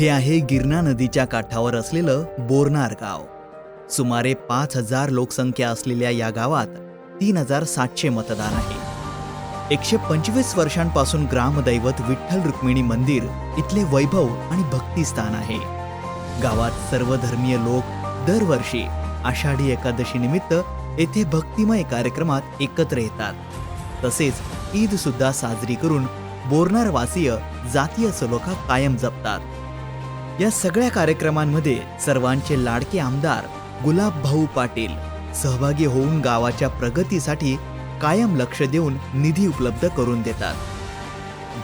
हे आहे गिरणा नदीच्या काठावर असलेलं बोरनार गाव. सुमारे पाच हजार लोकसंख्या असलेल्या या गावात तीन हजार सातशे मतदान आहे. एकशे पंचवीस वर्षांपासून ग्रामदैवत विठ्ठल रुक्मिणी मंदिर इथले वैभव आणि भक्तिस्थान आहे. गावात सर्वधर्मीय लोक दरवर्षी आषाढी एकादशी निमित्त येथे भक्तिमय कार्यक्रमात एकत्र येतात. तसेच ईद सुद्धा साजरी करून बोरनारवासीय जातीय सलोखा कायम जपतात. या सगळ्या कार्यक्रमांमध्ये सर्वांचे लाडके आमदार गुलाब भाऊ पाटील सहभागी होऊन गावाच्या प्रगतीसाठी कायम लक्ष देऊन निधी उपलब्ध करून देतात.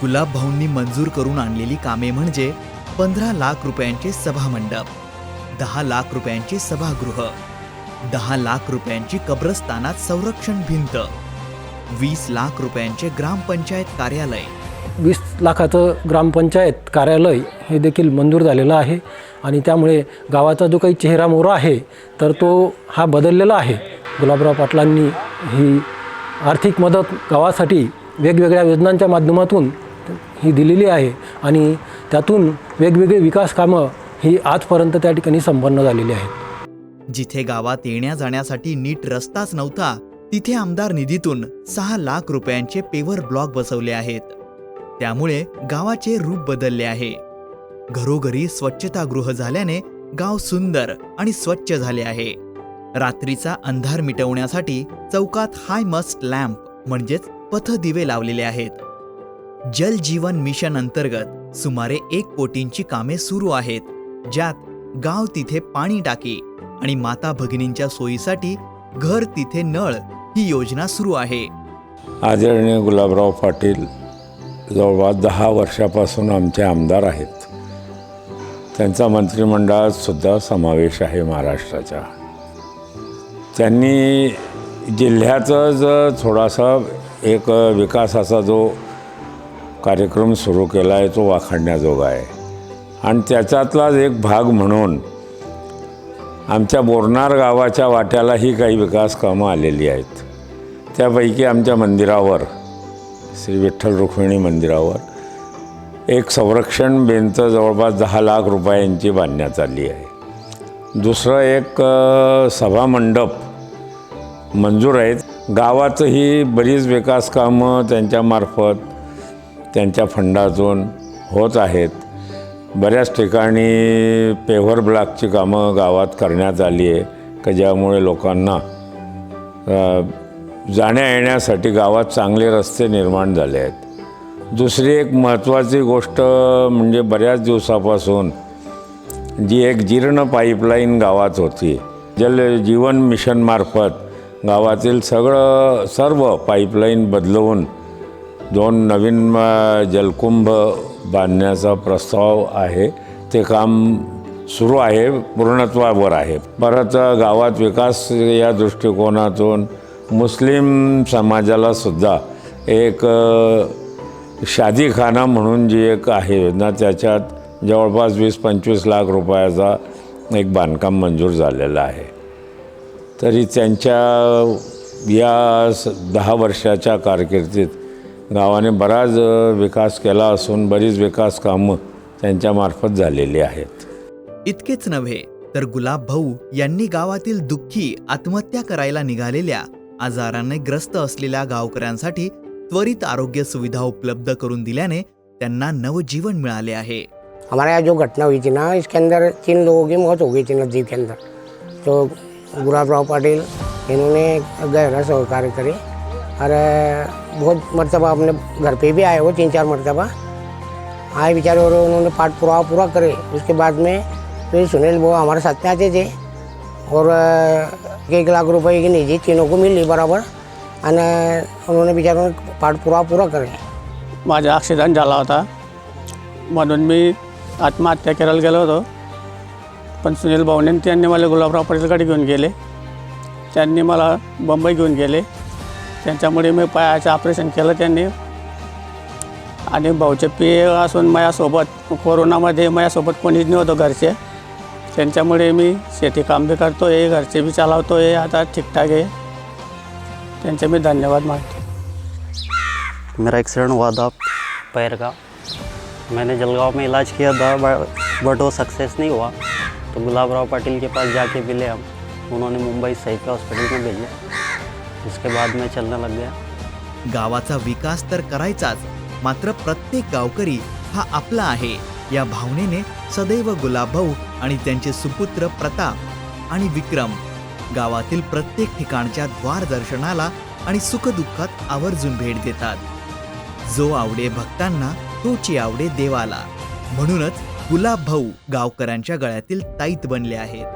गुलाब भाऊंनी मंजूर करून आणलेली कामे म्हणजे पंधरा लाख रुपयांचे सभामंडप दहा लाख रुपयांचे सभागृह दहा लाख रुपयांची कब्रस्तानात संरक्षण भिंत वीस लाख रुपयांचे ग्रामपंचायत कार्यालय वीस लाखाचं ग्रामपंचायत कार्यालय हे देखील मंजूर झालेलं आहे आणि त्यामुळे गावाचा जो काही चेहरा मोहरा आहे तर तो हा बदललेला आहे. गुलाबराव पाटलांनी ही आर्थिक मदत गावासाठी वेगवेगळ्या योजनांच्या माध्यमातून ही दिलेली आहे आणि त्यातून वेगवेगळी विकास कामं ही आजपर्यंत त्या ठिकाणी संपन्न झालेली आहेत. जिथे गावात येण्या जाण्यासाठी नीट रस्ताच नव्हता तिथे आमदार निधीतून सहा लाख रुपयांचे पेवर ब्लॉक बसवले आहेत. त्यामुळे गावाचे रूप बदलले आहे. घरोघरी स्वच्छतागृह झाल्याने गाव सुंदर आणि स्वच्छ झाले आहे. रात्रीचा अंधार मिटवण्यासाठी चौकात हाय मस्ट लॅम्प म्हणजेच पथदिवे लावलेले आहेत. जल जीवन मिशन अंतर्गत सुमारे एक कोटींची कामे सुरू आहेत ज्यात गाव तिथे पाणी टाकी आणि माता भगिनींच्या सोयीसाठी घर तिथे नळ ही योजना सुरू आहे. आदरणीय गुलाबराव पाटील जवळपास दहा वर्षापासून आमचे आमदार आहेत. त्यांचा मंत्रिमंडळात सुद्धा समावेश आहे महाराष्ट्राच्या त्यांनी जिल्ह्याचा जर थोडासा एक विकासाचा जो कार्यक्रम सुरू केला आहे तो वाखाणण्याजोगा आहे. आणि त्याच्यातलाच एक भाग म्हणून आमच्या बोरनार गावाच्या वाट्यालाही काही विकास कामं आलेली आहेत. त्यापैकी आमच्या मंदिरावर श्री विठ्ठल रुक्मिणी मंदिरावर. एक संरक्षण भिंत जवळपास दहा लाख रुपयांची बांधण्यात आली आहे. दुसरं एक सभामंडप मंजूर आहेत. गावातही बरीच विकास कामं त्यांच्यामार्फत त्यांच्या फंडातून होत आहेत. बऱ्याच ठिकाणी पेव्हर ब्लॉकची कामं गावात करण्यात आली आहे का ज्यामुळे लोकांना जाण्या येण्यासाठी गावात चांगले रस्ते निर्माण झाले आहेत. दुसरी एक महत्त्वाची गोष्ट म्हणजे बऱ्याच दिवसापासून जी एक जीर्ण पाईपलाईन गावात होती जल जीवन मिशनमार्फत गावातील सगळं सर्व पाईपलाईन बदलवून दोन नवीन जलकुंभ बांधण्याचा प्रस्ताव आहे. ते काम सुरू आहे पूर्णत्वावर आहे. परत गावात विकास या दृष्टिकोनातून मुस्लिम समाजाला सुद्धा एक शादीखाना म्हणून जी एक आहे योजना त्याच्यात जवळपास वीस पंचवीस लाख रुपयाचा एक बांधकाम मंजूर झालेलं आहे. तरी त्यांच्या या स दहा वर्षाच्या कारकिर्दीत गावाने बराच विकास केला असून बरीच विकास कामं त्यांच्यामार्फत झालेली आहेत. इतकेच नव्हे तर गुलाब भाऊ यांनी गावातील दुःखी आत्महत्या करायला निघालेल्या आजाराने ग्रस्त असलेल्या गावकऱ्यांसाठी त्वरित आरोग्य सुविधा उपलब्ध करून दिल्याने त्यांना नवजीवन मिळाले आहे. हमारे यहाँ जो घटना हुई थी ना इसके अंदर तीन लोगों की मौत हो गई थी नदी के अंदर। तो गुलाबराव पाटिल इन्होंने गहरा सहकार्य करे और बहुत मरतबा अपने घर पे भी आए वो तीन चार मरतबा। आए बेचारे और उन्होंने पाठ पूरा पूरा करे। उसके बाद में फिर सुनील वो हमारे साथ में आते थे। और एक लाख रुपए की निधि तीनों को मिली बराबर। आणि उन्होंने बिचारों पाठ पुरा पूरा माझा ॲक्सिडेंट झाला होता. म्हणून मी आत्महत्या करायला गेलो होतो. पण सुनील भाऊने त्यांनी मला गुलाबराव पाटीलकडे घेऊन गेले. त्यांनी मला बंबई घेऊन गेले. त्यांच्यामुळे मी पायाचं ऑपरेशन केलं त्यांनी. आणि भाऊचे पे असून माझ्यासोबत कोरोनामध्ये माझ्यासोबत कोणीच नव्हतं घरचे. त्यांच्यामुळे मी शेती काम बी करतो आहे घरचे बी चालवतो आहे आता ठीकठाक आहे. त्यांचे मी धन्यवाद मानतो. मेरा एक्सीडेंट हुआ था पैर का मैंने जलगांव में इलाज किया था बट वो सक्सेस नहीं हुआ। तो गुलाब राव पाटिल के पास जाके मिले हम। उन्होंने मुंबई सैफी हॉस्पिटल में भेजा। उसके बाद मैं चलने लग गया। गावाचा विकास तर करायचाच मात्र प्रत्येक गावकरी हा आपला आहे. या भावनेने सदैव गुलाबभाऊ आणि त्यांचे सुपुत्र प्रताप आणि विक्रम गावातील प्रत्येक ठिकाणच्या द्वार दर्शनाला आणि सुखदुःखात आवर्जून भेट देतात. जो आवडे भक्तांना तोची आवडे देवाला. म्हणूनच गुलाब भाऊ गावकऱ्यांच्या गळ्यातील ताईत बनले आहेत.